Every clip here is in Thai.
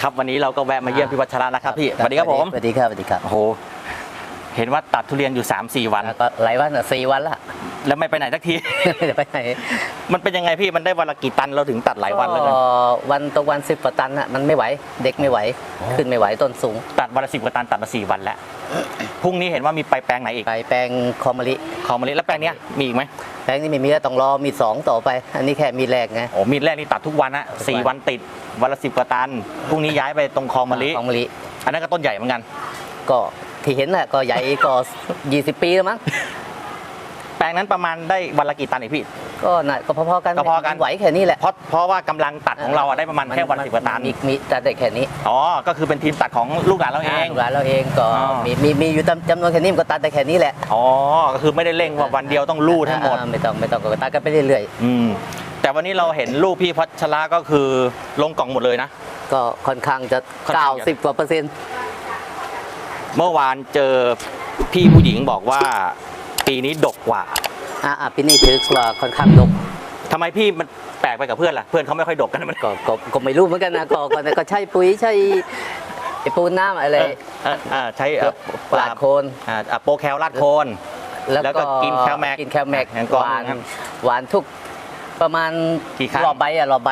ครับวันนี้เราก็แวะมาเยี่ยมพี่วัชระนะครับพี่สวัสดีครับผมสวัสดีครับสวัสดีครับโอ้โหเห็นว่าตัดทุเรียนอยู่ 3 4 วันแล้วก็หลายวันอะสี่วันละแล้วไม่ไปไหนสักทีไม่ได้ไปไหนมันเป็นยังไงพี่มันได้วันละกี่ตันเราถึงตัดหลายวันแล้วกันก็วันต่อวันสิบกว่าตันอะมันไม่ไหวเด็กไม่ไหว ขึ้นไม่ไหวต้นสูง ตัดวันละสิบกว่าตันตัดมาสี่วันแล้วพรุ่งนี้เห็นว่ามีไปแปลงไหนอีกไปแปลงคอมมะลิคอมมาลิแล้วแปลงเนี้ยมีอีกไหมแปลงนี้ไม่มีแล้วต้องรอมีสองต่อไป อันนี้แค่มีแรกไงโอ้มีดแรกนี่ตัดทุกวันนะสี่ทุกวัวันนติด วันละสิบกว่าตันพรุ่งนี้ย้ายไปตรงคอมมาลิคอมมะลิอันนั้นก็ต้นใหญ่เหมือนกัน ก็ที่เห็นน่ะก็ใหญ่ก็ 20 ปีแล้วมั้งแปลงนั้นประมาณได้วันละกี่ตันอีกพี่ ก็น่ะก็พอๆกันก็พอกัน ไหวแค่นี้แหละ เพราะเพราะว่ากำลังตัดของเราอะได้ประมาณแค่วันละสิบกว่าตันมีมีแต่ได้แค่นี้อ๋อก็คือเป็นทีมตัดของลูกหลานเราเอง ลูกหลานเราเองก็อ๋อ มีมีมีอยู่จำจำนวนแค่นี้มันก็ตัดได้แค่นี้แหละอ๋อก็คือไม่ได้เร่งว่าวันเดียวต้องลู่ทั้งหมด อ่าไม่ต้องไม่ต้องก็ตัดกันไปเรื่อยอืม แต่วันนี้เราเห็นลูกพี่พัชระก็คือลงกล่องหมดเลยนะๆก็ค่อนข้างจะค่อนข้างเยอะ90กว่าเปอร์เซ็นต์เมื่อวานเจอพี่ผู้หญิงบอกว่า ปีนี้ดกกว่าอ่าอ่าปีนี้ถือว่าค่อนข้างดกทำไมพี่มันแปลกไปกับเพื่อนล่ะเพื่อนเขาไม่ค่อยดกกันมัน ก็ก็ก็ไม่รู้เหมือนกันนะก็ก็ก็ใช่ปุ๋ยใช่ไอ้ปูนน้ำอะไร เออเออเออใช้เอ่อปลาดโคน อ่าอ่าโปรแคลลาดโคน แล้วก็กินแคลแม็กกินแคลแม็กแคลกองหวานนะครับหวานทุก ประมาณกี่ครั้ง รอบใบอะรอบใบ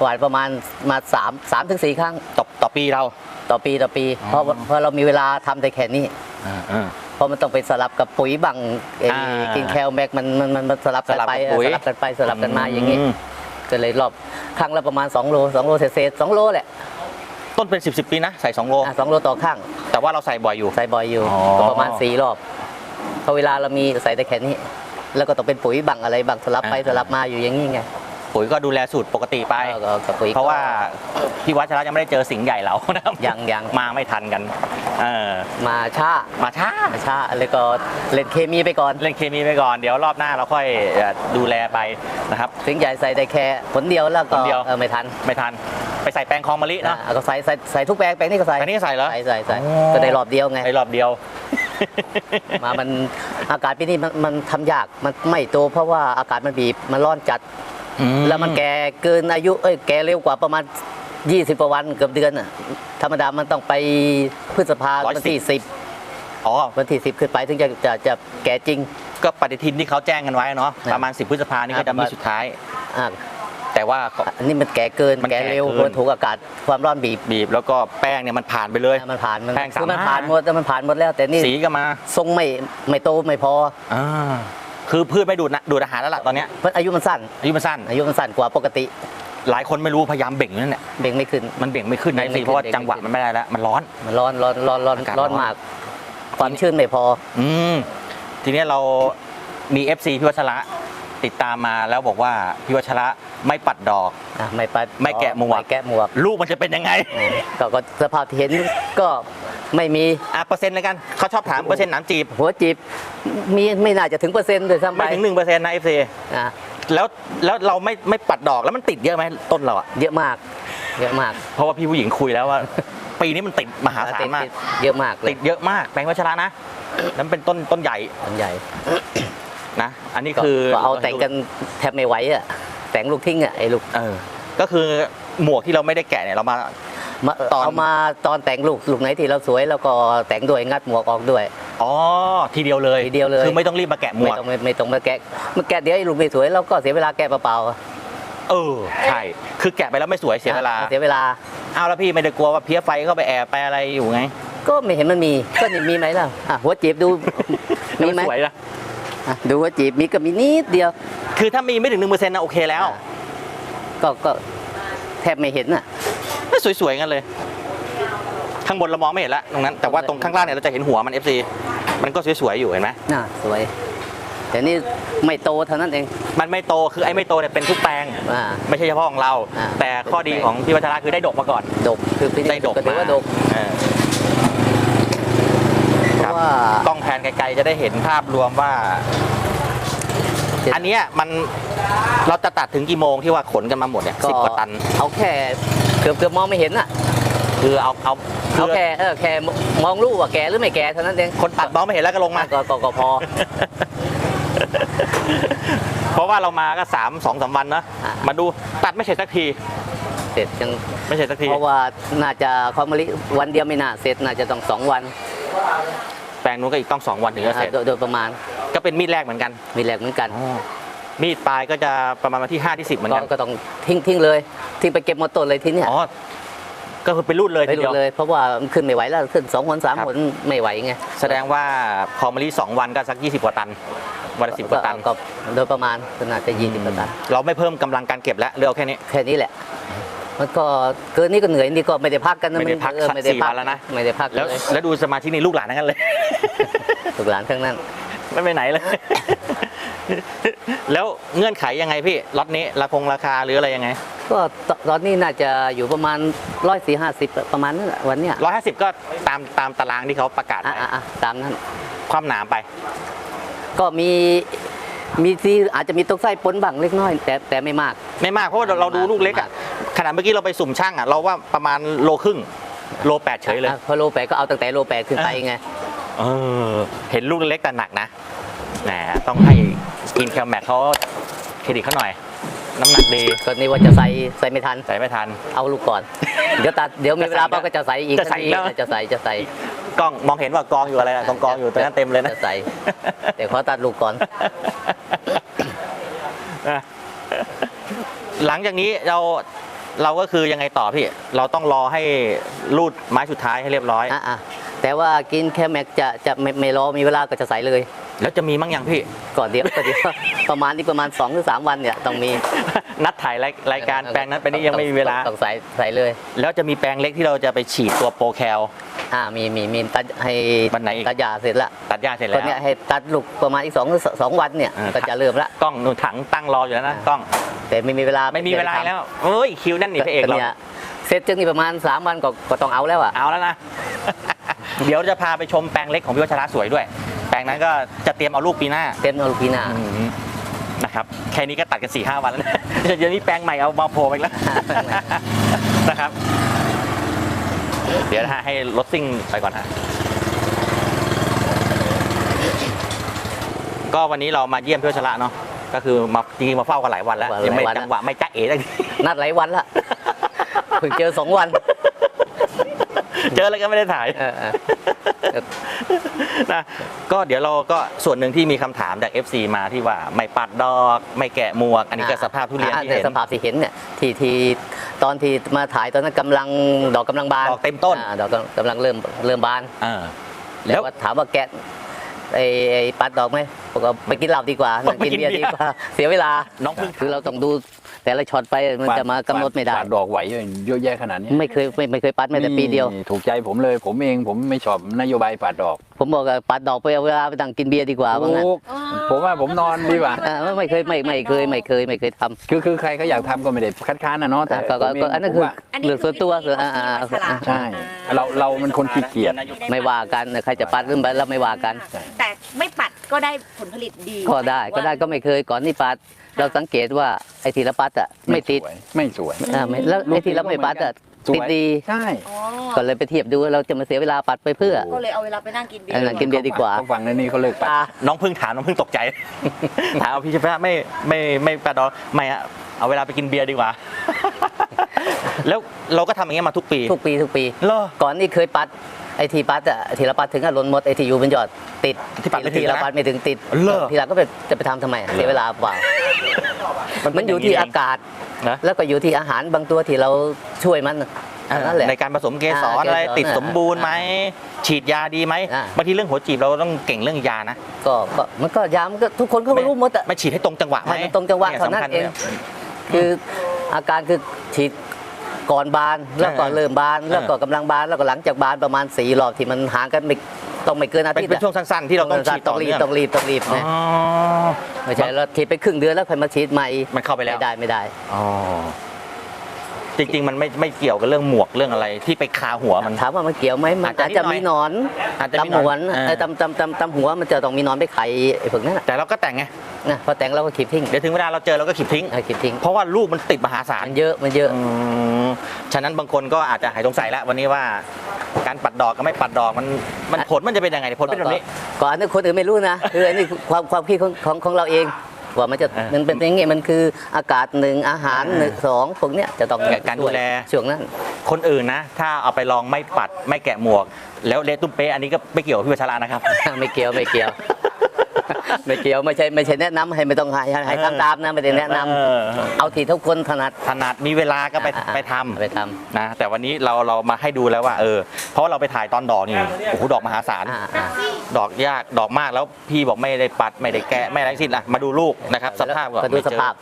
หวานประมาณมาสามสามถึงสี่ครั้งต่อต่อปีเรา ต่อปีต่อปีอ๋อเพราะว่าเพราะเรามีเวลาทำแต่แค่นี้ อ่าอ่า เพราะมันต้องไปสลับกับปุ๋ยบังไอ้อ่ากินแคลแม็กมันมันมันมันสลับกันสลับไปกับปุ๋ยสลับกันไปสลับกันมาอย่างนี้มก็เลยรอบครั้งละประมาณ 2 โล 2 โลเศษๆ2โลแหละต้นเป็น 10บสปีนะ ใส่2โล อะ2โลต่อข้าง แต่ว่าเราใส่บ่อยอยู่ ใส่บ่อยอยู่อ๋อ ก็ประมาณ 4 รอบเพราะเวลาเรามีใส่แต่แค่นี้ แล้วก็ต้องเป็นปุ๋ยบังอะไรบังสลับไปสลับมาอยู่อย่างนี้ไงปุ๋ยก็ดูแลสูตรปกติไปก็ก็ปุ๋ยก็เพราะว่าพี่วัชระยังไม่ได้เจอสิงห์ใหญ่เรานะครับยังยังมาไม่ทันกันเออมาช้ามาช้ามาช้าแล้วก็เล่นเคมีไปก่อนเล่นเคมีไปก่อนเดี๋ยวรอบหน้าเราค่อยเอ่อดูแลไปนะครับถึงใหญ่ใส่ได้แค่ผลเดียวแล้วก็ผลเดียวเออไม่ทันไม่ทันไปใส่แปลงคลองมะลิเนาะอะก็ใส่ใส่ใส่ทุกแปลงแปลงนี้ก็ใส่อันนี้ใส่เหรอใส่ใส่ใส่โอ้ก็ได้รอบเดียวไงในรอบเดียว มามัน อากาศปีนี้มันมันทำยากมันไม่โตเพราะว่าอากาศมันบีบมันร้อนจัด อืมแล้วมันแก่เกินอายุเอ้ยแก่เร็วกว่าประมาณ 20กว่าวันเกือบเดือนอะธรรมดามันต้องไปพฤษภาวันที่สิบอ๋อ วันที่สิบขึ้นไปถึงจะจะจะแก่จริง ก็ปฏิทินที่เขาแจ้งกันไว้เนาะนะประมาณ 10 พฤษภานี่ก็จะมีสุดท้าย อะ แต่ว่าก็ อันนี้มันแก่เกินมันแก่แก่เร็วเกินเพราะถูกอากาศความร้อนบีบบีบแล้วก็แป้งเนี่ยมันผ่านไปเลย มันผ่านมันแป้งคือมันสามห้าผ่านหมดแต่มันผ่านหมดแล้ว แต่นี่สีก็มาทรงไม่ไม่โตไม่พออ่าคือพืชไม่ดูดนะดูดอาหารแล้วล่ะตอนเนี้ยเพราะอายุมันสั้น อายุมันสั้น อายุมันสั้นกว่าปกติหลายคนไม่รู้พยายามเบ่งอยู่นั่นแหละเบ่งไม่ขึ้น มันเบ่งไม่ขึ้นนะเบ่งไม่สิเพราะว่าขึ้นจังหวะเบ่งไม่ขึ้นมันไม่ได้แล้วมันร้อน มันร้อนร้อนร้อนร้อนอากาศร้อนร้อนมาก ความชื้นไม่พอ อืมทีเนี้ยเรามี FC พี่วัชระ ติดตามมาแล้วบอกว่าพี่วัชระไม่ปัดดอก อะไม่ไปไม่แกะหมวก ไม่แกะหมวกลูกมันจะเป็นยังไงก็ก็สภาพที่เห็นก็ไม่มีอะเปอร์เซ็นต์เลยกันเขาชอบถามเปอร์เซ็นต์หนามจีบหัวจีบมีไม่น่าจะถึงเปอร์เซ็นต์เลยซ้ำไปไม่ถึงหนึ่งเปอร์เซ็นต์นะ FC อะแล้วแล้วเราไม่ไม่ปัดดอกแล้วมันติดเยอะไหมต้นเราอะเยอะมาก เยอะมากเพราะว่าพี่ผู้หญิงคุยแล้วว่า ปีนี้มันติดมหาศาลมาก ติดเยอะมากเลติยดเยอะมากแปลงวัชระนะนั้นเป็นต้นต้นใหญ่ต้นใหญ่ นะ อันนี้ก็คือก็เอาแต่งกันแทบไม่ไหวอะแต่งลูกทิ้งอะไอ้ลูกเออก็คือหมวกที่เราไม่ได้แกะเนี่ยเรามามาตอนเอามาตอนแต่งลูกลูกไหนที่เราสวยแล้วก็แต่งด้วยงัดหมวกออกด้วย อ๋อทีเดียวเลยทีเดียวเลย คือไม่ต้องรีบมาแกะหมไม่วกต้องไม่ไม่ต้องมาแกะมาแกะเดี๋ยวไอ้ลูกไม่สวยเราก็เสียเวลาแกะเปล่าๆอะเออใช่คือแกะไปแล้วไม่สวยเสียเวลาเสียเวลาเอาแล้วพี่ไม่ได้กลัวว่าเพี้ยไฟเข้าไปแอบไปอะไรอยู่ไงก็ไม่เห็นมันมีก็นี่มีไหมล่ะอะหัวจีบดูมีไหมสวยนะอะ ดูหัวจีบมีก็มีนิดเดียว คือถ้ามีไม่ถึงหนึ่งเปอร์เซ็นต์นะโอเคแล้วอะก็ก็แทบไม่เห็นอะไม่สวยๆกันเลย ข้างบนเรามองไม่เห็นละตรงนั้น แต่ว่าตรงข้างล่างเนี่ยเราจะเห็นหัวมัน FC มันก็สวยๆอยู่เห็นไหมน่าสวยแต่นี่ไม่โตเท่านั้นเอง มันไม่โตคือไอ้ไม่โตเนี่ยเป็นทุกแปลงอ่าไม่ใช่เฉพาะของเราอ่าแต่ข้อดีของพี่วัชระคือได้ดกมาก่อน ดกคือปีนี้ได้ดกก็ถือมาว่าดก เออเพครับราะว่ากล้องแผนไกลๆจะได้เห็นภาพรวมว่า อันเนี้ยมันเราจะตัดถึงกี่โมงที่ว่าขนกันมาหมดเนี่ยสิบกว่าตัน เอาแค่เกือบเกือบมองไม่เห็นอะคือเอาเอาคืเอาอแค่เออแค่มองรูปว่าแก่หรือไม่แก่เท่านั้นเองคนตัดมองไม่เห็นแล้วก็ลงมา ก็ก็ก็พอ เพราะว่าเรามาก็สามสองสามวันนะอ่ามาดูตัดไม่เสร็จสักที เสร็จยัง ไม่เสร็จสักทีเพราะว่าน่าจะข้าวมะลิวันเดียวไม่น่าเสร็จน่าจะต้องสองวัน แปลงนู้นก็อีกต้องสองวันถึงจะเสร็จอ่าโดยโดยประมาณก็เป็นมีดแรกเหมือนกัน มีแหลกเหมือนกัน มีดปลายก็จะประมาณวันที่5ที่10เหมือนก็กันก็ต้องทิ้งทิ้งเลยทิ้งไปเก็บหมดต้นเลยทีเนี้ยอ๋อก็คือเป็นรูดเลยไปทีดูเดียวเลย เพราะว่ามันขึ้นไม่ไหวแล้วขึ้นสองหนสามครับหนไม่ไหวไงแสดงว่าคอมมะลิสองวันก็สัก 20 กว่าตันวันละสิบกว่าตันก็โดยประมาณก็น่าจะยี่สิบกว่าตันเราไม่เพิ่มกำลังการเก็บแล้วเรือเอาแค่นี้แค่นี้แหละ มันก็เกินนี้ก็เหนื่อยนี่ก็ไม่ได้พักกันนะไม่ได้พักเออไม่ได้สี่พัวักนแล้วนะ ไม่ได้พักแล้วเลยแล้วดูสมาชิกนี่ลูกหลานทั้งนั้นเลยถูกหลานทั้งนั้น ไม่ไปไหนเลย แล้วเงื่อนไขยังไงพี่ล็อตนี้ราคงราคาหรืออะไรยังไงก็ตตอนนี้น่าจะอยู่ประมาณร้อยสี่ห้าสิบประมาณนั้นแหละวันเนี้ยร้อยห้าสิบก็ตามตามตารางที่เขาประกาศอะไว้อะอะตามนั้นความหนาไป ก็มี มีที่อาจจะมีตกไส้ปนบ้างเล็กน้อย แต่แต่ไม่มาก ไม่มากเพราะว่าเราดูลูกเล็กอะขนาดเมื่อกี้เราไปสุ่มช่างอะเราว่าประมาณโลครึ่งโลแปดเฉยเลยอะพอโลแปดก็เอาตั้งแต่โลแปดขึ้นไปไงเออเห็นลูกเล็กแต่หนักนะแหมต้องให้กินแคลแม็กเขาเครดิตเขาหน่อย น้ำหนักดีก็นี่ว่าจะใส่ใส่ไม่ทันใส่ไม่ทัน เอาลูกก่อน เดี๋ยวตัดเดี๋ยวมีเวลาจะใส่ป้าก็จะใส่อีกจะใส่อีกแล้วจะใส่จะใส่กล้องมองเห็นว่ากองอยู่อะไรนะกองกองอยู่ตรงนั้นเต็มเลยนะจะใส่เดี๋ยวขอตัดลูกก่อน อะหลังจากนี้เราเราก็คือยังไงต่อพี่ เราต้องรอให้รูดไม้สุดท้ายให้เรียบร้อย อะอะแต่ว่ากินแค่แม็กจะจะไม่ไม่รอมีเวลาก็จะใส่เลย แล้วจะมีมั้งยังพี่ ก่อนเดียวก็เดียว ประมาณนี้ประมาณ2หรือ3วันเนี่ยต้องมีนัดถ่ายรายรายการแปลงนั้นไปนี้ยังไม่มีเวลาต้องใส่ใส่เลย แล้วจะมีแปลงเล็กที่เราจะไปฉีดตัวโปรแคลอ่ามีมีมีตัดให้วันไหนอีกตัดยาเสร็จละตัดหญ้าเสร็จก็แล้วเนี่ยให้ตัดลูกประมาณอีกสองสองวันเนี่ยอ่าก็จะเริ่มละกล้องหนูถังตั้งรออยู่แล้วนะกล้อง แต่ไม่มีเวลาไม่มีเวลาแล้วเอ้ยคิวนั่นนี่พระเอกเรานี่ยเสร็จจึงนี่ประมาณ 3 วันก็ก็ต้องเอาแล้วอะเอาแล้วนะเดี๋ยวจะพาไปชมแปลงเล็กของพี่วัชระสวยด้วยแป ลงนั้นก็จะเตรียมเอาลูกปีหน้าเต็มเอาลูกพีหน้านะครับแค่นี้ก็ตัดกัน4ี่ห้าวันแล้วนะเดี๋ยวนี้แปลงใหม่เอามาโผล่อีกแล้วนะครับ เดี๋ยวนะฮะให้รถซิ่งไปก่อนฮะก็วันนี้เรามาเยี่ยมพี่วัชระเนาะก็คือมาจริงๆมาเฝ้ากันหลายวันแล้วหลายวันยังไม่แล้วจังหวะไม่จ้าเอ๋สักที นัดหลายวันละเพิ่งเจอสองวัน เจอแล้วก็ไม่ได้ถ่าย เออเออ นะก็เดี๋ยวเราก็ส่วนหนึ่งที่มีคำถามจาก FC มาที่ว่าไม่ปัดดอก ไม่แกะหมวก อันนี้ก็สภาพทุเรียนอ่าที่เห็นสภาพที่เห็นเนี่ยที่ที่ตอนที่มาถ่ายตอนนั้นกำลังดอกกำลังบานดอกเต็มต้นอ่าดอกกำลังเริ่มเริ่มบานเออแล้แล้ววก็ถามว่าแกะไอ้ไอ้ปัดดอกไหมบอกว่าไปกินเหล้าดีกว่านั่งกินเบียร์ดีกว่า เสียเวลาน้องเพิ่งคือเราต้องดู แต่ละช็อตไปมันจะมากำหนดไม่ได้ปาดอกไหวเยอะแยะขนาดนี้ไม่เคยไม่ไม่เคยปัดแม้แต่ปีเดียวนี่ถูกใจผมเลยผมเองผมไม่ชอบนโยบายปาดดอก ผมบอกว่าปัดดอกไปเอาเวลาไปนั่งกินเบียร์ดีกว่าว่างั้นถูกผมว่าผมนอนดีกว่าอ่าไม่ไม่เคยไม่ไม่เคยไม่เคยไม่เคยทำคือคือใครเขาอยากทำก็ไม่ได้คัดค้านนะเนาะแต่อ่าก็ก็ผมเงก็อันนั้นผมคือว่าเรื่องส่วนตัวส่วนอ่าอ่าอ่าใช่เราเรามันคนขี้เกียจไม่ว่ากันใครจะปัดขึ้นไปแล้วไม่ว่ากัน แต่ไม่ปัด ก็ได้ผลผลิตดีก็ได้ก็ได้ก็ไม่เคยก่อนนี่ปัดเราสังเกตว่าไอ้ทีละปัดอะไม่ติดสวยไม่สวยอ่าไม่แล้วไอ้ทีละไม่ปัดอะสวยติดดีใช่อ๋อก็เลยไปเทียบดูว่าเราจะมาเสียเวลาปัดไปเพื่อ ก็เลยเอาเวลาไปนั่งกินเบียเออร์กินเบียร์ดีกว่าเขาฟังในนี้เขาเลิกปัดอ่าน้องเพิ่งถามน้องเพิ่งตกใจถามเอาพี่ชนะไม่ไม่ไม่ปัดดอกไม่อะเอาเวลาไปกินเบียร์ดีกว่า แล้วเราก็ทำอย่างเงี้ยมาทุกปี ทุกปีทุกปีเหรอก่อนนี่เคยปัด ไอ้ทีปัดอะทีละปัดถึงกับล้นหมดไอ้ทีอยู่เป็นยอดติดที่ปัดไม่ถึงทีละนะปัดไม่ถึงติดเหรอทีละก็ไปจะไปทำทำไมเสียเวลาเปล่า มันอยู่ที่อากาศ นะแล้วก็อยู่ที่อาหารบางตัวที่เราช่วยมันนั่นแหละ ในการผสมเกสรอ่าอะไรเกสรติดสมบูรณ์ไหมฉีดยาดีไหมอ่า บางทีเรื่องหัวจีบเราต้องเก่งเรื่องยานะก็ก็มันก็ยามนก็ทุกคนเขาก็รู้หมดอะ ไม่ฉีดให้ตรงจังหวะไหมให้มันตรงจังหวะยเท่านั้นสำคัญเองลยคืออาการคือฉีด ก่อนบานแล้วก็เริ่มบาน แล้วก็กำลังบานแล้วก็หลังจากบานประมาณสี่รอบที่มันห่างกันไม่ต้องไม่เกินอาเป็นทิตย์เป็นอะช่วงสั้นๆที่เราต้องฉีดต้ต่อองรีบเนื่องต้องรีบต้องรีบอ๋อนะไม่ใช่แล้วฉีดไปครึ่งเดือนแล้วค่อยมาฉีดใหม่มันเข้าไปแล้วไม่ได้ไม่ได้อ๋อ จริง ๆ มันไม่ไม่เกี่ยวกับเรื่องหมวกเรื่องอะไรที่ไปคาหัวมัน ถามว่ามันเกี่ยวไหมมันอาอาจจจะจะมีหนอนอาจจะมีตำหนอนหัวนอ่าไอ้ตำตำตำตำหัวมันจะต้องมีหนอนไปไข่ไอ้พวกนั้นน่ะแต่เราก็แต่งไง นะพอแต่งเราก็ขีดทิ้งเดี๋ยวถึงเวลาเราเจอเราก็ขีดทิ้ง เอาขีดทิ้งเพราะว่าลูกมันติดมหาศาลมันเยอะมันเยอะ อืมฉะนั้นบางคนก็อาจจะหายสงสัยแล้ววันนี้ว่า การปัดดอกกับไม่ปัดดอกมันมันผลมันจะเป็นยังไงผลเป็นแบบนี้ ก่อนอันนี้คนอื่นไม่รู้นะ คืออันนี้ความความคิดของของของเราเอง ว่ามันจะเออมันเป็นอย่างงี้มันคืออากาศหนึ่งอาหารหนึ่งสองพวกเนี้ยจะต้องการดูแลช่วงนั้น คนอื่นนะ ถ้าเอาไปลองไม่ปัดไม่แกะหมวก แล้วเละตุ้มเป๊ะอันนี้ก็ไม่เกี่ยวกับพี่วัชระนะครับ ไม่เกี่ยวไม่เกี่ยว ไม่เกี่ยวไม่ใช่ไม่ใช่แนะนำให้ไม่ต้องให้ให้ให้ทำตามนะไม่ได้แนะนำเออ เอาที่ทุกคนถนัด ถนัดมีเวลาก็ไปอ่าไปทำไปทำ นะแต่วันนี้เราเรามาให้ดูแล้วว่าเออเพราะเราไปถ่ายตอนดอกนี่โอ้โหดอกมหาศาล อ่าอ่า ดอกยากดอกมากแล้วพี่บอกไม่ได้ปัดไม่ได้แกะไม่ได้สิ้นอะมาดูลูกนะครับสภาพก่อนก็ดูไม่สเจอ ภาพ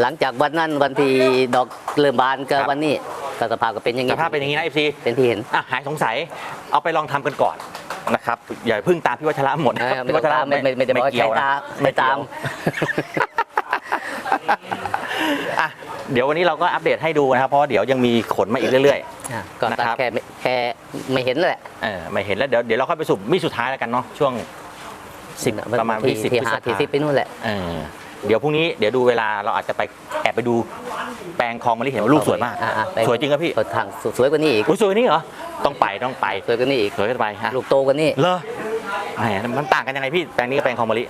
หลังจากวันนั้นวันที่ดอกเริ่มบานก็ครับ วันนี้ก็สภาพก็เป็นอย่างสนี้ภาพเป็นอย่างนี้นะเอฟซีเป็นที่เห็น อะหายสงสัยเอาไปลองทำกันก่อน นะครับอย่าเพิ่งตามพี่วัชระหมดนะเอครับอไม่พี่ต้วัองชระตามไม่ไม่ไม่ได้บอกว่าเกี่ยวใช้นะตามไม่ตามอะเดี๋ยววันนี้เราก็อัปเดตให้ดูนะครับเพราะว่าเดี๋ยวยังมีขนมาอีกเรื่อยอะก็ตัดนะครับแค่ไม่แค่ไม่เห็นแหละๆเออไม่เห็นแล้วเดี๋ยวเดี๋ยวเราค่อยไปสุ่มมีดสุดท้ายแล้วกันเนาะช่วงสิบประมาณที่วันที่10ที่พฤษหาภาที่สิบไปนู่นแหละเออเดี๋ยวพรุ่งนี้เดี๋ยวดูเวลาเราอาจจะไปแอบไปดูแปลงคลองมะลิเห็นว่าลูกสวยมากอะอะไปสวยจริงครับพี่เปิดทางสวยกว่านี้อีกอุ้ยสวยนี่เหรอ ต้องไปต้องไปสวยกว่านี้อีกสวยกันไปฮะลูกโตกว่านี้เลอแหมมันต่างกันยังไงพี่แปลงนี้กับแปลงคลองมะลิ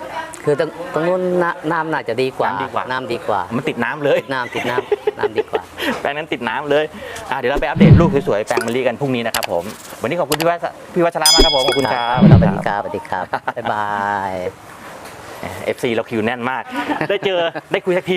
คือตรงตรงนู้นน้ำน้ำน่าจะดีกว่า น้ำดีกว่า น้ำดีกว่ามันติดน้ำเลย น้ำติดน้ำน้ำดีกว่า แปลงนั้นติดน้ำเลยอะเดี๋ยวเราไปอัปเดตลูกสวยๆแปลงมะลิกันพรุ่งนี้นะครับผม วันนี้ขอบคุณพี่วัชพี่วัชระมากครับผมขอบคุณครับสวัสดีครับสวัสดีครับบ๊ายบาย เอฟซีเราคิวแน่นมาก ได้เจอได้คุยสักที